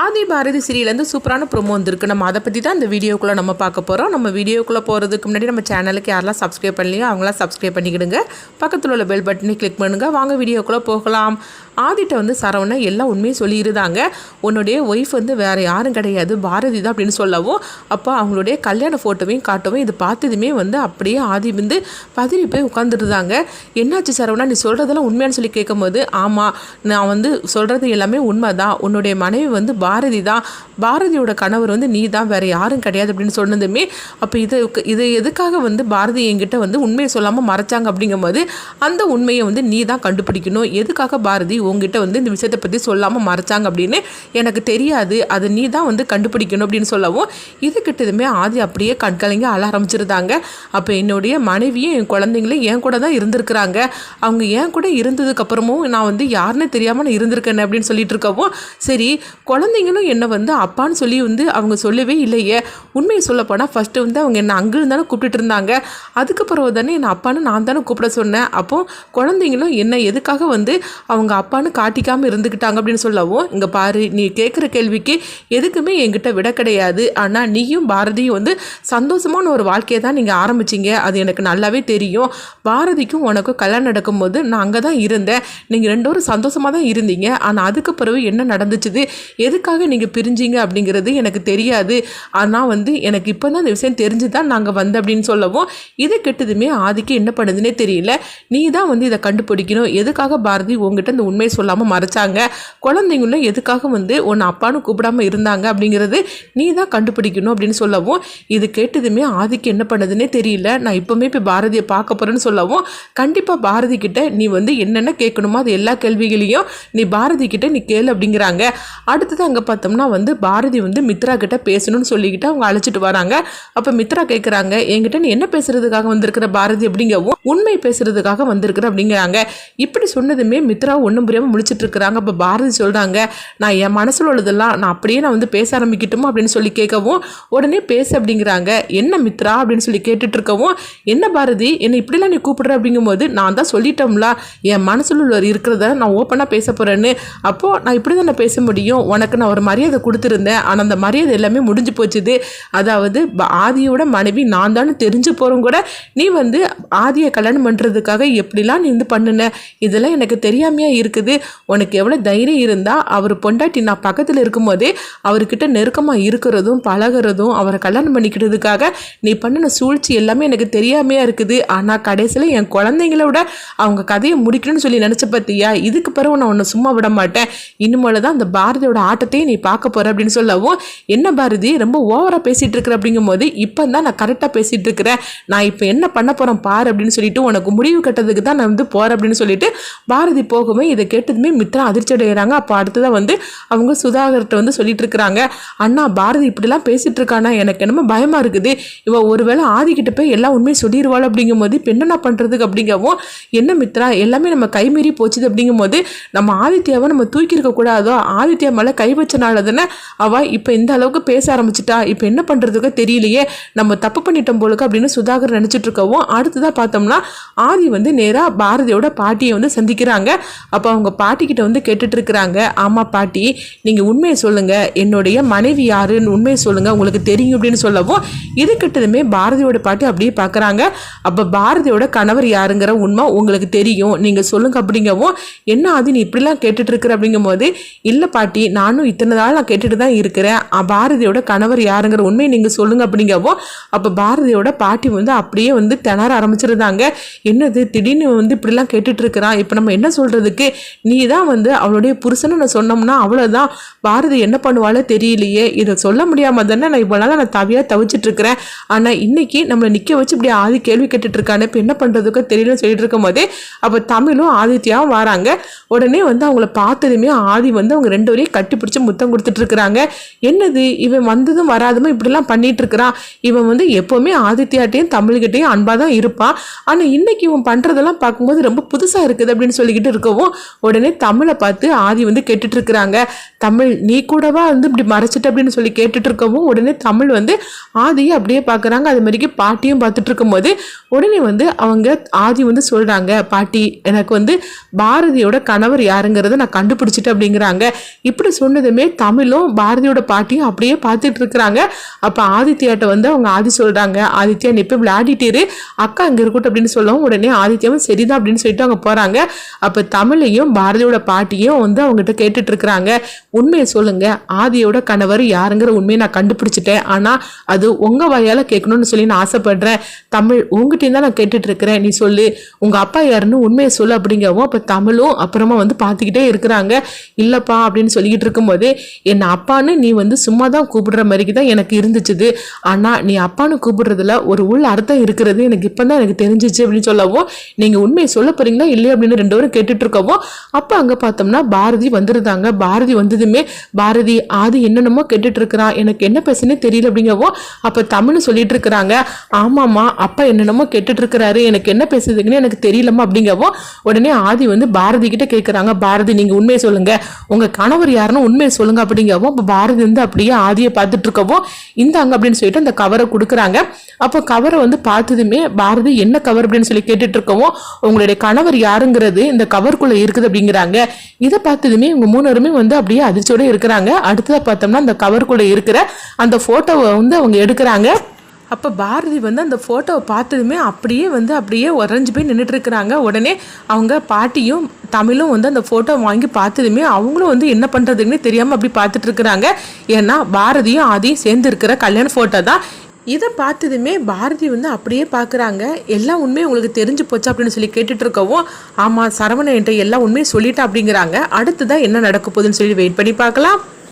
ஆதி பாரதி சீரியலேருந்து சூப்பரான ப்ரோமோ வந்திருக்கு. நம்ம அதை பற்றி தான் இந்த வீடியோக்குள்ளே நம்ம பார்க்க போகிறோம் நம்ம வீடியோக்குள்ளே போகிறதுக்கு முன்னாடி நம்ம சேனலுக்கு யாரெல்லாம் சப்ஸ்கிரைப் பண்ணலையோ அவங்களாம் சப்ஸ்கிரைப் பண்ணிக்கிடுங்க. பக்கத்தில் உள்ள பெல் பட்டனை கிளிக் பண்ணுங்கள் வாங்க வீடியோக்குள்ளே போகலாம். ஆதிட்ட வந்து சரவணா எல்லாம் உண்மையும் சொல்லியிருந்தாங்க. உன்னுடைய ஒய்ஃப் வந்து வேறு யாரும் கிடையாது பாரதி தான் அப்படின்னு சொல்லவும் அப்போ அவங்களுடைய கல்யாண ஃபோட்டோவையும் காட்டவும் இது பார்த்ததுமே வந்து அப்படியே ஆதி வந்து பதறி போய் உட்காந்துருந்தாங்க என்னாச்சு சரவணா நீ சொல்கிறதெல்லாம் உண்மையானு சொல்லி கேட்கும்போது ஆமாம் நான் வந்து சொல்கிறது எல்லாமே உண்மை தான் உன்னுடைய மனைவி வந்து பாரதி தான். பாரதியோட கணவர் வந்து நீ தான் வேறு யாரும் கிடையாது அப்படின்னு சொன்னதுமே அப்போ இது இது எதுக்காக வந்து பாரதி என்கிட்ட வந்து உண்மையை சொல்லாமல் மறைச்சாங்க அப்படிங்கும்போது அந்த உண்மையை வந்து நீ தான் கண்டுபிடிக்கணும். எதுக்காக பாரதி உங்ககிட்ட வந்து இந்த விஷயத்தை பற்றி சொல்லாமல் மறைச்சாங்க அப்படின்னு எனக்கு தெரியாது. அதை நீ தான் வந்து கண்டுபிடிக்கணும் அப்படின்னு சொல்லவும் இது கிட்டதுமே ஆதி அப்படியே கண்கலைங்க அழ ஆரம்பிச்சிருந்தாங்க. அப்போ என்னுடைய மனைவியும் என் குழந்தைங்களும் என் கூட தான் இருந்திருக்கிறாங்க. அவங்க என் கூட இருந்ததுக்கப்புறமும் நான் வந்து யாருன்னு தெரியாமல் நான் இருந்திருக்கேன் அப்படின்னு சொல்லிட்டு இருக்கவும் சரி குழந்தைங்களும் என்னை வந்து அப்பான்னு சொல்லி வந்து அவங்க சொல்லவே இல்லையே. உண்மையை சொல்லப்போனால் ஃபஸ்ட்டு வந்து அவங்க என்னை அங்கே இருந்தாலும் கூப்பிட்டுட்டு இருந்தாங்க. அதுக்கு பிறகு தானே என்னை அப்பான்னு நான் தானே கூப்பிட சொன்னேன். அப்போது குழந்தைங்களும் என்ன எதுக்காக வந்து அவங்க அப்பா தப்பான்னு காட்டிக்காமல் இருந்துக்கிட்டாங்க அப்படின்னு சொல்லவும் இங்கே பாரு நீ கேட்குற கேள்விக்கு எதுக்குமே என்கிட்ட விட கிடையாது. ஆனால் நீயும் பாரதியும் வந்து சந்தோஷமான ஒரு வாழ்க்கையை தான் நீங்கள் ஆரம்பிச்சிங்க. அது எனக்கு நல்லாவே தெரியும். பாரதிக்கும் உனக்கும் கல்யாணம் நடக்கும்போது நான் அங்கே தான் இருந்தேன். நீங்கள் ரெண்டு பேரும் சந்தோஷமாக தான் இருந்தீங்க. ஆனால் அதுக்கு பிறகு என்ன நடந்துச்சுது? எதுக்காக நீங்கள் பிரிஞ்சிங்க? அப்படிங்கிறது எனக்கு தெரியாது. ஆனால் வந்து எனக்கு இப்போ தான் இந்த விஷயம் தெரிஞ்சு தான் நாங்கள் வந்தேன் அப்படின்னு சொல்லவும் இதை கெட்டதுமே ஆதிக்கு என்ன பண்ணுதுன்னே தெரியல. நீ தான் வந்து இதை கண்டுபிடிக்கணும். எதுக்காக பாரதி உங்ககிட்ட இந்த உண்மையை சொல்லாமல் மறைச்சாங்க. குழந்தைங்களும் எதுக்காக வந்து உன்னை அப்பான்னு கூப்பிடாம இருந்தாங்க அப்படிங்கிறது நீ தான் கண்டுபிடிக்கணும் அப்படின்னு சொல்லவும் இது கேட்டதுமே ஆதிக்கு என்ன பண்ணதுன்னே தெரியல. நான் இப்போவுமே இப்போ பாரதியை பார்க்க போகிறேன்னு சொல்லவும் கண்டிப்பாக பாரதி கிட்ட நீ வந்து என்னென்ன கேட்கணுமோ அது எல்லா கேள்விகளையும் நீ பாரதி கிட்ட நீ கேளு அப்படிங்கிறாங்க. அடுத்தது அங்கே பார்த்தோம்னா வந்து பாரதி வந்து மித்ரா கிட்ட பேசணும்னு சொல்லிக்கிட்டு அவங்க அழைச்சிட்டு வராங்க. அப்போ மித்ரா கேட்குறாங்க என்கிட்ட நீ என்ன பேசுறதுக்காக வந்திருக்கிற பாரதி? அப்படிங்கவும் உண்மை பேசுறதுக்காக வந்திருக்கிற அப்படிங்கிறாங்க. இப்படி சொன்னதுமே மித்ரா ஒன்றும் புரியாமல் முடிச்சிட்டு இருக்கிறாங்க. அப்போ பாரதி சொல்கிறாங்க நான் என் மனசில் உள்ளதெல்லாம் நான் அப்படியே நான் வந்து பேச ஆரம்பிக்கட்டுமா? அப்படின்னு சொல்லி கேட்கவும் உடனே பேச அப்படிங்கிறாங்க. என்ன மித்ரா? அப்படின்னு சொல்லி கேட்டுட்டு இருக்கவும் என்ன பாரதி? என்னை இப்படிலாம் நீ கூப்பிடுற? அப்படிங்கும்போது நான் தான் சொல்லிட்டோம்ல என் மனசில் உள்ள இருக்கிறத நான் ஓப்பனாக பேச போகிறேன்னு அப்போது நான் இப்படி தான் நான் பேச முடியும்? உனக்கு நான் ஒரு மரியாதை கொடுத்துருந்தேன். ஆனால் அந்த மரியாதை எல்லாமே முடிஞ்சு போச்சுது. அதாவது ப- ஆதியோட மனைவி நான் தானே தெரிஞ்சு போகிறோம் கூட நீ வந்து ஆதியை கல்யாணம் பண்ணுறதுக்காக எப்படிலாம் நீ வந்து பண்ணுன? இதெல்லாம் எனக்கு தெரியாமையாக இருக்குது. உனக்கு எவ்வளோ தைரியம் இருந்தால் அவர் பொண்டாட்டி நான் பக்கத்தில் இருக்கும்போதே அவர்கிட்ட நெருக்கமாக இருக்கிறதும் பழகுறதும் அவரை கல்யாணம் பண்ணிக்கிறதுக்காக நீ பண்ணின சூழ்ச்சி எல்லாமே எனக்கு தெரியாமையாக இருக்குது. ஆனால் கடைசியில் என் குழந்தைங்களோட அவங்க கதையை முடிக்கணும்னு சொல்லி நினச்ச பார்த்தியா இதுக்கு பிறகு நான் உன்னை சும்மா விட மாட்டேன். இனிமேல் தான் அந்த பாரதியோட ஆட்டத்தையும் நீ பார்க்க போகிற அப்படின்னு சொல்லவும் என்ன பாரதி ரொம்ப ஓவராக பேசிகிட்டு இருக்கிற? அப்படிங்கும்போது இப்போ தான் நான் கரெக்டாக பேசிகிட்டு இருக்கிறேன். நான் இப்போ என்ன பண்ண போகிறேன் பாரு அப்படின்னு சொல்லிட்டு உனக்கு முடிவு கட்டதுக்கு தான் நான் வந்து போகிறேன் அப்படின்னு சொல்லிட்டு பாரதி போகவே இதை கேட்டதுமே மித்ரா அதிர்ச்சி அடைகிறாங்க அப்போ அடுத்ததாக வந்து அவங்க சுதாகர்கிட்ட வந்து சொல்லிட்டு இருக்கிறாங்க அண்ணா பாரதி இப்படிலாம் பேசிட்டு இருக்கானா எனக்கு என்னமோ பயமாக இருக்குது. இவள் ஒருவேளை ஆதிக்கிட்ட போய் எல்லாம் உண்மையை சொல்லிடுவாள் அப்படிங்கும்போது இப்போ என்னென்ன பண்ணுறதுக்கு அப்படிங்கவும் என்ன மித்ரா எல்லாமே நம்ம கைமீறி போச்சுது. அப்படிங்கும்போது நம்ம ஆதித்யாவை நம்ம தூக்கி இருக்கக்கூடாதோ ஆதித்யா மேலே கை வச்சனால தானே அவள் இப்போ இந்த அளவுக்கு பேச ஆரம்பிச்சிட்டா? இப்போ என்ன பண்ணுறதுக்கு தெரியலையே. நம்ம தப்பு பண்ணிட்டோம் போலுக்கு அப்படின்னு சுதாகர் நினச்சிட்டு இருக்கவும் அடுத்ததாக பார்த்தோம்னா ஆதி வந்து நேராக பாரதியோட பாட்டியை வந்து சந்திக்கிறாங்க. அப்போ அவங்க பாட்டிக்கிட்ட வந்து கேட்டுட்டு இருக்கிறாங்க. ஆமாம் பாட்டி நீங்கள் உண்மையை சொல்லுங்கள் என்னுடைய மனைவி யாருன்னு உண்மையை சொல்லுங்கள் உங்களுக்கு தெரியும் அப்படின்னு சொல்லவும் இது கிட்டதுமே பாரதியோட பாட்டி அப்படியே பார்க்குறாங்க அப்போ பாரதியோட கணவர் யாருங்கிற உண்மை உங்களுக்கு தெரியும். நீங்கள் சொல்லுங்க அப்படிங்கவும் என்ன அது நீ இப்படிலாம் கேட்டுட்ருக்குற இருக்கிற அப்படிங்கும்போது இல்லை பாட்டி நானும் இத்தனை நாள் நான் கேட்டுட்டு தான் இருக்கிறேன். பாரதியோட கணவர் யாருங்கிற உண்மையை நீங்கள் சொல்லுங்க அப்படிங்கவும் அப்போ பாரதியோட பாட்டி வந்து அப்படியே வந்து திணற ஆரம்பிச்சிருந்தாங்க. என்னது திடீர்னு வந்து இப்படிலாம் கேட்டுட்டு இருக்கிறான். இப்போ நம்ம என்ன சொல்கிறதுக்கு நீ தான் வந்து அவளுடைய புருஷனை நான் சொன்னோம்னா அவ்வளோதான் பாரதி என்ன பண்ணுவாளோ தெரியலையே. இதை சொல்ல முடியாமல் தானே நான் இவ்வளோ நாள் நான் தவியாக தவிச்சிட்ருக்கிறேன் ஆனால் இன்னைக்கு நம்மளை நிற்க வச்சு இப்படி ஆதி கேள்வி கேட்டுட்ருக்கானே இப்போ என்ன பண்ணுறதுக்கோ தெரியலன்னு சொல்லிட்டு இருக்கும்போதே அப்போ தமிழும் ஆதித்யாவும் வராங்க. உடனே வந்து அவங்கள பார்த்ததுமே ஆதி வந்து அவங்க ரெண்டு வரையும் கட்டி பிடிச்சி முத்தம் கொடுத்துட்ருக்குறாங்க என்னது? இவன் வந்ததும் வராதுமோ இப்படிலாம் பண்ணிகிட்ருக்கிறான் இவன் வந்து எப்போவுமே ஆதித்யாட்டையும் தமிழ்கிட்டையும் அன்பாக தான் இருப்பான். ஆனால் இன்றைக்கி இவன் பண்ணுறதெல்லாம் பார்க்கும்போது ரொம்ப புதுசாக இருக்குது அப்படின்னு சொல்லிக்கிட்டு இருக்கவும் உடனே தமிழை பார்த்து ஆதி வந்து கேட்டுட்டு இருக்கிறாங்க தமிழ் நீ கூடவா வந்து இப்படி மறைச்சிட்ட? அப்படின்னு சொல்லி கேட்டுட்டு இருக்கவும் உடனே தமிழ் வந்து ஆதியை அப்படியே பார்க்குறாங்க. அது மாதிரிக்கு பாட்டியும் பார்த்துட்டு இருக்கும்போது உடனே வந்து அவங்க ஆதி வந்து சொல்கிறாங்க பாட்டி எனக்கு வந்து பாரதியோட கணவர் யாருங்கிறத நான் கண்டுபிடிச்சிட்டேன் அப்படிங்கிறாங்க. இப்படி சொன்னதுமே தமிழும் பாரதியோட பாட்டியும் அப்படியே பார்த்துட்டு இருக்கிறாங்க அப்போ ஆதித்யாட்ட வந்து அவங்க ஆதி சொல்கிறாங்க ஆதித்யா நீ இப்போ விளையாடிட்டீரு அக்கா அங்கே இருக்கட்டும் அப்படின்னு சொல்லவும் உடனே ஆதித்யாவும் சரிதான் அப்படின்னு சொல்லிட்டு அவங்க போகிறாங்க அப்போ தமிழையும் பாரதியோட பாட்டியும் வந்து அவங்ககிட்ட கேட்டுட்டு இருக்கிறாங்க உண்மையை சொல்லுங்க ஆதியோட கணவர் யாருங்கிற உண்மையை நான் கண்டுபிடிச்சிட்டேன். ஆனால் அது உங்கள் வாயால் கேட்கணும்னு சொல்லி நான் ஆசைப்படுறேன். தமிழ் உங்ககிட்டயும் தான் நான் கேட்டுட்டு இருக்கிறேன் நீ சொல்லு உங்கள் அப்பா யாருன்னு உண்மையை சொல்லு அப்படிங்கவும் அப்போ தமிழும் அப்புறமா வந்து பார்த்துக்கிட்டே இருக்கிறாங்க. இல்லைப்பா அப்படின்னு சொல்லிக்கிட்டு இருக்கும்போது என் அப்பான்னு நீ வந்து சும்மா தான் கூப்பிடுற மாதிரிக்கு தான் எனக்கு இருந்துச்சுது. ஆனால் நீ அப்பான்னு கூப்பிடுறதுல ஒரு உள் அர்த்தம் இருக்கிறது எனக்கு இப்போ தான் எனக்கு தெரிஞ்சிச்சு அப்படின்னு சொல்லவும் நீங்கள் உண்மையை சொல்ல போறீங்களா இல்லையா? அப்படின்னு ரெண்டு பேரும் கேட்டுட்டு இருக்கவும் அப்போ அங்கே பார்த்தோம்னா பாரதி வந்துருந்தாங்க. பாரதி வந்ததுமே பாரதி ஆதி என்னென்னமோ கேட்டுட்டு இருக்கிறான் எனக்கு என்ன பேசுனே தெரியல அப்படிங்கவோ அப்போ தமிழ்னு சொல்லிட்டு இருக்கிறாங்க ஆமாம்மா அப்பா என்னென்னமோ கேட்டுட்டு இருக்கிறாரு எனக்கு என்ன பேசுறதுக்குன்னு எனக்கு தெரியலம்மா அப்படிங்கவோ உடனே ஆதி வந்து பாரதி கிட்ட கேட்குறாங்க பாரதி நீங்கள் உண்மையை சொல்லுங்க. உங்கள் கணவர் யாருன்னு உண்மையை சொல்லுங்க அப்படிங்கவோ இப்போ பாரதி வந்து அப்படியே ஆதியை பார்த்துட்டு இந்த இந்தாங்க அப்படின்னு சொல்லிட்டு அந்த கவரை கொடுக்குறாங்க. அப்போ கவரை வந்து பார்த்ததுமே பாரதி என்ன கவர்? அப்படின்னு சொல்லி கேட்டுட்டு இருக்கவோ உங்களுடைய கணவர் யாருங்கிறது இந்த கவருக்குள்ளே இருக்குது அப்படிங்கிறாங்க. இதை பார்த்ததுமே இவங்க மூணருமே வந்து அப்படியே அதிர்ச்சியோட இருக்கிறாங்க. அடுத்ததாக பார்த்தோம்னா அந்த கவருக்குள்ளே இருக்கிற அந்த ஃபோட்டோவை வந்து அவங்க எடுக்கிறாங்க. அப்போ பாரதி வந்து அந்த ஃபோட்டோவை பார்த்ததுமே அப்படியே வந்து அப்படியே உறைஞ்சி போய் நின்றுட்டுருக்குறாங்க உடனே அவங்க பாட்டியும் தமிழும் வந்து அந்த ஃபோட்டோ வாங்கி பார்த்ததுமே அவங்களும் வந்து என்ன பண்ணுறதுன்னு தெரியாமல் அப்படி பார்த்துட்டு இருக்கிறாங்க. ஏன்னா பாரதியும் அதையும் சேர்ந்து இருக்கிற கல்யாண ஃபோட்டோ தான். இதை பார்த்ததுமே பாரதி வந்து அப்படியே பார்க்குறாங்க. எல்லா உண்மையும் உங்களுக்கு தெரிஞ்சு போச்சு அப்படின்னு சொல்லி கேட்டுட்டு இருக்கவும் ஆமாம் சரவணன் என்கிட்ட எல்லா உண்மையும் சொல்லிட்டா அப்படிங்கிறாங்க. அடுத்ததான் என்ன நடக்க போகுதுன்னு சொல்லி வெயிட் பண்ணி பார்க்கலாம்.